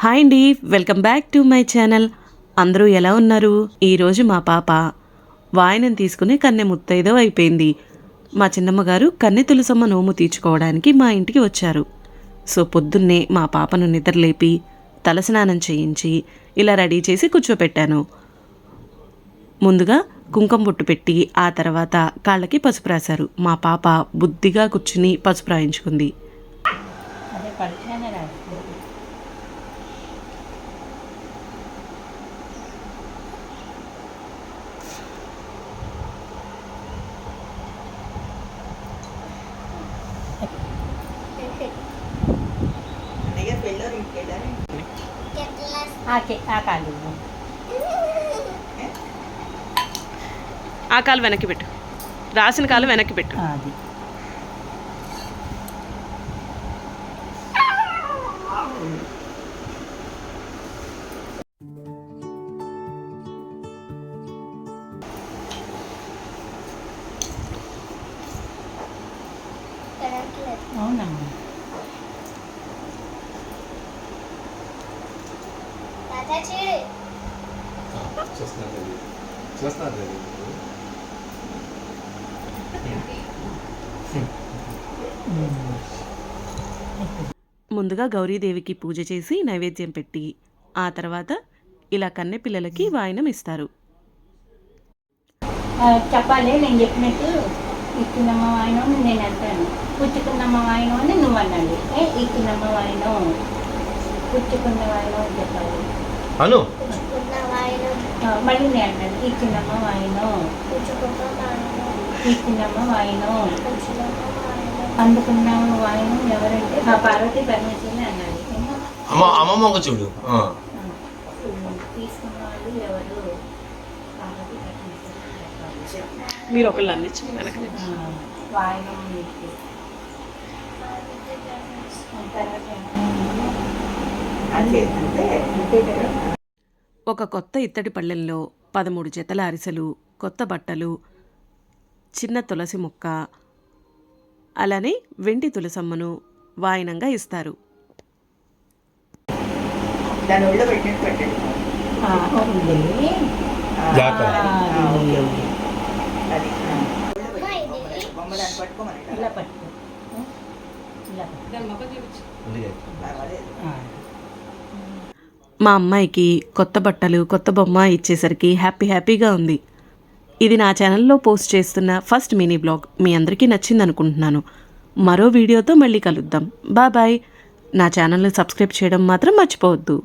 Hi అండి welcome back to my channel. అందరూ ఎలా ఉన్నారు? ఈరోజు మా పాప. వాయనం తీసుకుని కన్నె ముత్తైదో అయిపోయింది. మా చిన్నమ్మ గారు కన్నె తులసమ్మ నోము తీర్చుకోవడానికి మా ఇంటికి వచ్చారు. సో పొద్దున్నే మా పాపను నిద్రలేపి తలస్నానం చేయించి ఇలా రెడీ చేసి కూర్చోపెట్టాను. ముందుగా కుంకుమ బొట్టు పెట్టి ఆ తర్వాత కాళ్ళకి పసుపు రాశారు. మా పాప బుద్ధిగా కూర్చుని పసుపు రాయించుకుంది. ఆ కాలు వెనక్కి పెట్టు. రాసిన కాలు వెనక్కి పెట్టు. అది. చూస్తున్నారు ముందుగా గౌరీదేవికి పూజ చేసి నైవేద్యం పెట్టి ఆ తర్వాత ఇలా కన్నె పిల్లలకి వాయనం ఇస్తారు. చెప్పాలి నేను చెప్పినట్టు ఇచ్చిందమ్మ వాయనం అని నేను అంటాను పుచ్చుకున్నమ్మ వాయనం అని నువ్వు అన్నాడు ఏ ఇచ్చిందమ్మ వాయనం పుచ్చుకున్న వాయనం అని. చెప్పాలి అను మళ్ళీ నేను అంటాను. ఇచ్చిందమ్మ వాయనం ఇచ్చిందమ్మ వాయనం అందుకున్న వాయనం ఎవరంటే మా పార్వతి పరమేశ్వరి అన్నాడు. అమ్మ అమ్మమ్మ చూడు. తీసుకున్న వాళ్ళు ఎవరు? పార్వతి. మీరు ఒకళ్ళు అందించు కదా ఒక కొత్త ఇత్తడి పళ్ళెంలో పదమూడు జతల అరిసెలు కొత్త బట్టలు చిన్న తులసి ముక్క అలానే వెండి తులసమ్మను వాయనంగా ఇస్తారు. దాని ఒళ్ళో పెట్టినట్టు పెట్టండి ఆ, ఉంది. జాగ్రత్త. ఆ, ఉంది. అది ఆ. ఒళ్ళో పెట్టండి బొమ్మ. బొమ్మ దాన్ని పట్టుకోమని ఇలా పట్టుకో ఇలా పట్టుకో. పర్వాలేదు ఆ. మా అమ్మాయికి కొత్త బట్టలు కొత్త బొమ్మ ఇచ్చేసరికి హ్యాపీ హ్యాపీగా ఉంది. ఇది నా ఛానల్లో పోస్ట్ చేస్తున్న ఫస్ట్ మినీ బ్లాగ్. మీ అందరికీ నచ్చింది అనుకుంటున్నాను మరో వీడియోతో మళ్ళీ కలుద్దాం. Bye bye. నా ఛానల్ని సబ్స్క్రైబ్ చేయడం మాత్రం మర్చిపోవద్దు.